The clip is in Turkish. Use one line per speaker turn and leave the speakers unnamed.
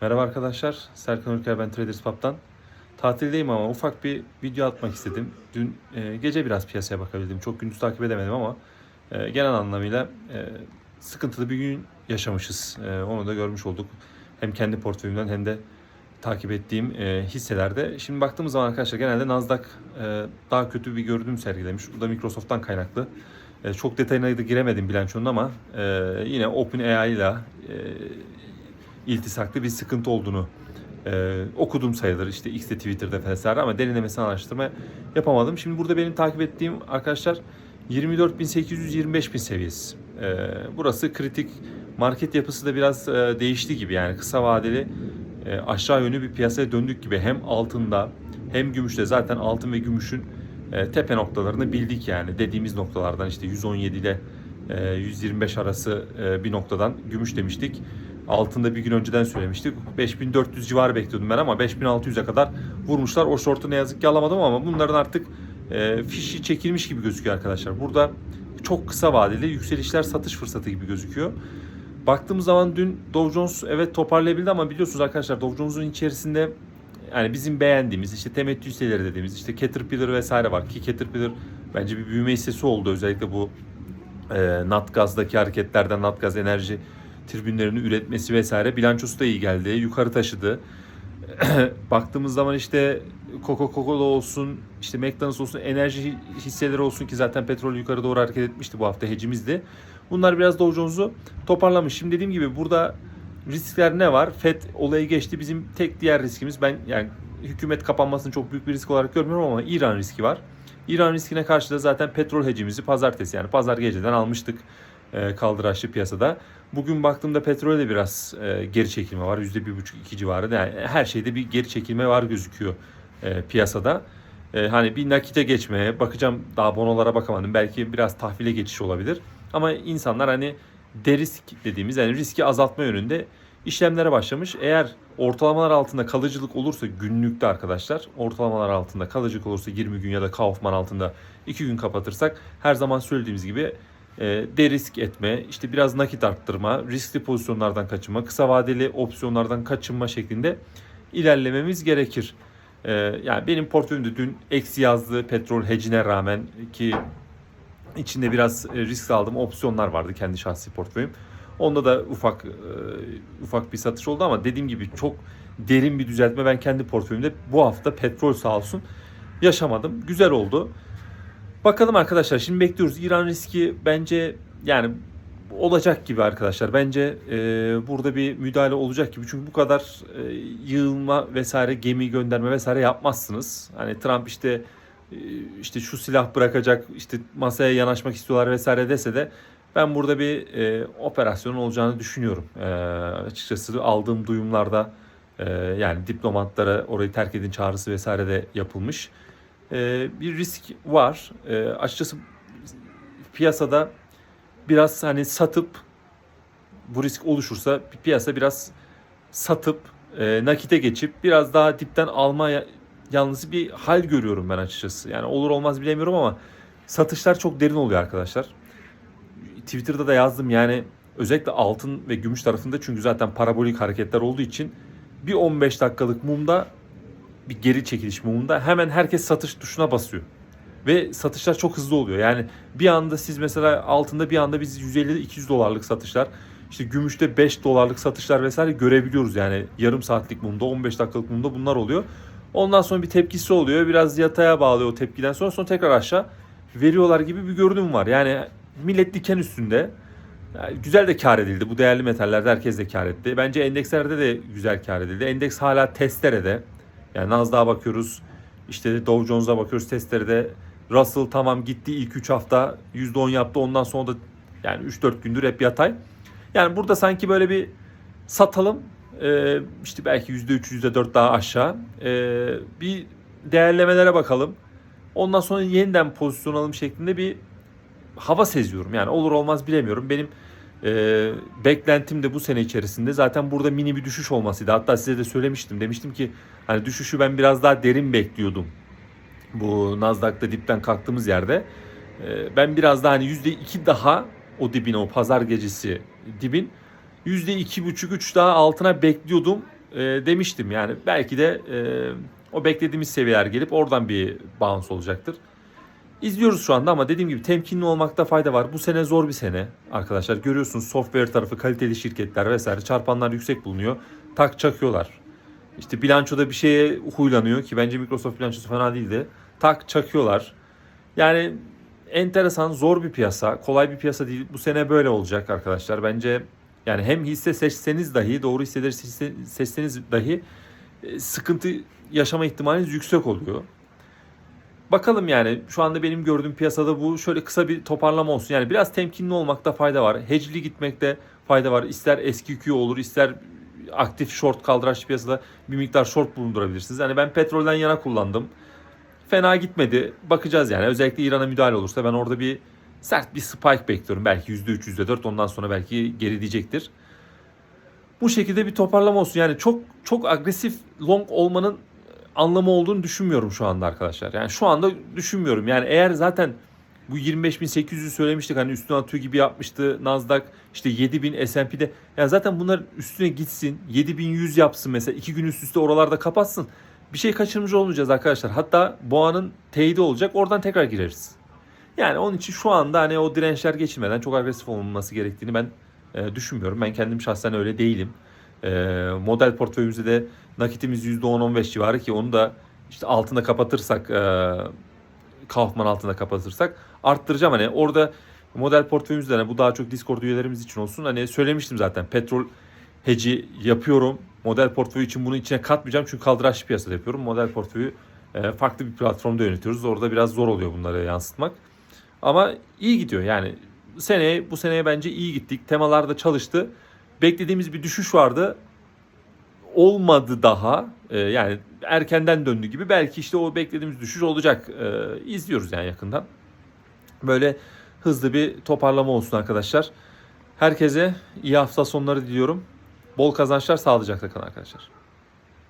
Merhaba arkadaşlar, Serkan Ülker ben Traders Pub'dan. Tatildeyim ama ufak bir video atmak istedim. Dün e, gece biraz piyasaya bakabildim. Çok gündüz takip edemedim ama e, genel anlamıyla e, sıkıntılı bir gün yaşamışız. E, onu da görmüş olduk. Hem kendi portföyümden hem de takip ettiğim e, hisselerde. Şimdi baktığımız zaman arkadaşlar genelde Nasdaq e, daha kötü bir görünüm sergilemiş. Bu da Microsoft'tan kaynaklı. E, çok detayına da giremedim bilançonun ama e, yine OpenAI ile e, iltisaklı bir sıkıntı olduğunu e, okudum sayılır işte X'te Twitter'da vesaire ama derinlemesine araştırma yapamadım. Şimdi burada benim takip ettiğim arkadaşlar 24.800-25.000 seviyesi. E, burası kritik. Market yapısı da biraz e, değişti gibi yani kısa vadeli e, aşağı yönlü bir piyasaya döndük gibi hem altında hem gümüşte zaten altın ve gümüşün e, tepe noktalarını bildik yani dediğimiz noktalardan işte 117 ile e, 125 arası e, bir noktadan gümüş demiştik. Altında bir gün önceden söylemiştik. 5400 civarı bekliyordum ben ama 5600'e kadar vurmuşlar. O short'u ne yazık ki alamadım ama bunların artık e, fişi çekilmiş gibi gözüküyor arkadaşlar. Burada çok kısa vadeli yükselişler satış fırsatı gibi gözüküyor. Baktığımız zaman dün Dow Jones evet toparlayabildi ama biliyorsunuz arkadaşlar Dow Jones'un içerisinde yani bizim beğendiğimiz işte temettü hisseleri dediğimiz işte Caterpillar vesaire var ki Caterpillar bence bir büyüme hissesi oldu özellikle bu e, Natgaz'daki hareketlerden Natgaz enerji tribünlerini üretmesi vesaire bilançosu da iyi geldi. Yukarı taşıdı. Baktığımız zaman işte Coca-Cola olsun, işte McDonald's olsun, enerji hisseleri olsun ki zaten petrol yukarı doğru hareket etmişti bu hafta hecimizdi. Bunlar biraz Dow Jones'u toparlamış. Şimdi dediğim gibi burada riskler ne var? FED olayı geçti. Bizim tek diğer riskimiz ben yani hükümet kapanmasını çok büyük bir risk olarak görmüyorum ama İran riski var. İran riskine karşı da zaten petrol hecimizi pazartesi yani pazar geceden almıştık kaldıraçlı piyasada. Bugün baktığımda petrolde biraz e, geri çekilme var. %1,5-2 civarında. Yani her şeyde bir geri çekilme var gözüküyor e, piyasada. E, hani bir nakite geçmeye bakacağım daha bonolara bakamadım. Belki biraz tahvile geçiş olabilir. Ama insanlar hani derisk dediğimiz yani riski azaltma yönünde işlemlere başlamış. Eğer ortalamalar altında kalıcılık olursa günlükte arkadaşlar ortalamalar altında kalıcılık olursa 20 gün ya da Kaufman altında 2 gün kapatırsak her zaman söylediğimiz gibi e, derisk etme, işte biraz nakit arttırma, riskli pozisyonlardan kaçınma, kısa vadeli opsiyonlardan kaçınma şeklinde ilerlememiz gerekir. E, yani benim portföyümde dün eksi yazdığı petrol hecine rağmen ki içinde biraz e, risk aldığım opsiyonlar vardı kendi şahsi portföyüm. Onda da ufak ufak bir satış oldu ama dediğim gibi çok derin bir düzeltme ben kendi portföyümde bu hafta petrol sağ olsun yaşamadım. Güzel oldu. Bakalım arkadaşlar şimdi bekliyoruz. İran riski bence yani olacak gibi arkadaşlar. Bence e, burada bir müdahale olacak gibi. Çünkü bu kadar e, yığılma vesaire gemi gönderme vesaire yapmazsınız. Hani Trump işte e, işte şu silah bırakacak işte masaya yanaşmak istiyorlar vesaire dese de ben burada bir e, operasyon olacağını düşünüyorum. E, açıkçası aldığım duyumlarda e, yani diplomatlara orayı terk edin çağrısı vesaire de yapılmış. E, bir risk var. E, açıkçası piyasada biraz hani satıp bu risk oluşursa piyasa biraz satıp e, nakite geçip biraz daha dipten alma yalnız bir hal görüyorum ben açıkçası. Yani olur olmaz bilemiyorum ama satışlar çok derin oluyor arkadaşlar. Twitter'da da yazdım yani özellikle altın ve gümüş tarafında çünkü zaten parabolik hareketler olduğu için bir 15 dakikalık mumda bir geri çekiliş mumunda hemen herkes satış tuşuna basıyor. Ve satışlar çok hızlı oluyor. Yani bir anda siz mesela altında bir anda biz 150-200 dolarlık satışlar işte gümüşte 5 dolarlık satışlar vesaire görebiliyoruz yani yarım saatlik mumda 15 dakikalık mumda bunlar oluyor. Ondan sonra bir tepkisi oluyor. Biraz yataya bağlıyor o tepkiden sonra sonra tekrar aşağı veriyorlar gibi bir görünüm var. Yani millet diken üstünde. Yani güzel de kar edildi. Bu değerli metallerde herkes de kar etti. Bence endekslerde de güzel kar edildi. Endeks hala testerede. Yani Nasdaq'a bakıyoruz. İşte Dow Jones'a bakıyoruz testerede. Russell tamam gitti ilk 3 hafta %10 yaptı. Ondan sonra da yani 3-4 gündür hep yatay. Yani burada sanki böyle bir satalım. Ee, işte belki %3, %4 daha aşağı. Ee, bir değerlemelere bakalım. Ondan sonra yeniden pozisyon alım şeklinde bir hava seziyorum. Yani olur olmaz bilemiyorum. Benim e, beklentim de bu sene içerisinde zaten burada mini bir düşüş olmasıydı. Hatta size de söylemiştim. Demiştim ki hani düşüşü ben biraz daha derin bekliyordum. Bu Nasdaq'ta dipten kalktığımız yerde. E, ben biraz daha hani %2 daha o dibine o pazar gecesi dibin %2,5-3 daha altına bekliyordum. e, demiştim yani belki de e, o beklediğimiz seviyeler gelip oradan bir bounce olacaktır. İzliyoruz şu anda ama dediğim gibi temkinli olmakta fayda var. Bu sene zor bir sene arkadaşlar. Görüyorsunuz software tarafı kaliteli şirketler vesaire çarpanlar yüksek bulunuyor. Tak çakıyorlar. İşte bilançoda bir şeye huylanıyor ki bence Microsoft bilançosu fena değildi. Tak çakıyorlar. Yani enteresan zor bir piyasa. Kolay bir piyasa değil. Bu sene böyle olacak arkadaşlar. Bence yani hem hisse seçseniz dahi doğru hisseleri seçse- seçseniz dahi e, sıkıntı yaşama ihtimaliniz yüksek oluyor. Bakalım yani şu anda benim gördüğüm piyasada bu şöyle kısa bir toparlama olsun. Yani biraz temkinli olmakta fayda var. Hedgeli gitmekte fayda var. İster eski Q olur ister aktif short kaldıraçlı piyasada bir miktar short bulundurabilirsiniz. Yani ben petrolden yana kullandım. Fena gitmedi. Bakacağız yani. Özellikle İran'a müdahale olursa ben orada bir sert bir spike bekliyorum. Belki %3, %4 ondan sonra belki geri diyecektir. Bu şekilde bir toparlama olsun. Yani çok çok agresif long olmanın anlamı olduğunu düşünmüyorum şu anda arkadaşlar. Yani şu anda düşünmüyorum. Yani eğer zaten bu 25.800'ü söylemiştik hani üstüne atıyor gibi yapmıştı Nasdaq işte 7000 S&P'de yani zaten bunlar üstüne gitsin 7100 yapsın mesela iki gün üst üste oralarda kapatsın bir şey kaçırmış olmayacağız arkadaşlar hatta boğanın teyidi olacak oradan tekrar gireriz. Yani onun için şu anda hani o dirençler geçilmeden çok agresif olunması gerektiğini ben e, düşünmüyorum. Ben kendim şahsen öyle değilim. E, model portföyümüzde de nakitimiz %10-15 civarı ki onu da işte altında kapatırsak e, Kaufman altında kapatırsak arttıracağım. Hani orada model portföyümüzde hani bu daha çok Discord üyelerimiz için olsun. Hani söylemiştim zaten petrol hedge'i yapıyorum. Model portföyü için bunu içine katmayacağım çünkü kaldıraçlı piyasada yapıyorum. Model portföyü e, farklı bir platformda yönetiyoruz. Orada biraz zor oluyor bunları yansıtmak. Ama iyi gidiyor yani. Seneye bu seneye bence iyi gittik. Temalarda çalıştı. Beklediğimiz bir düşüş vardı. Olmadı daha. Ee, yani erkenden döndü gibi. Belki işte o beklediğimiz düşüş olacak. Ee, izliyoruz yani yakından. Böyle hızlı bir toparlama olsun arkadaşlar. Herkese iyi hafta sonları diliyorum. Bol kazançlar sağlıcakla kalın arkadaşlar.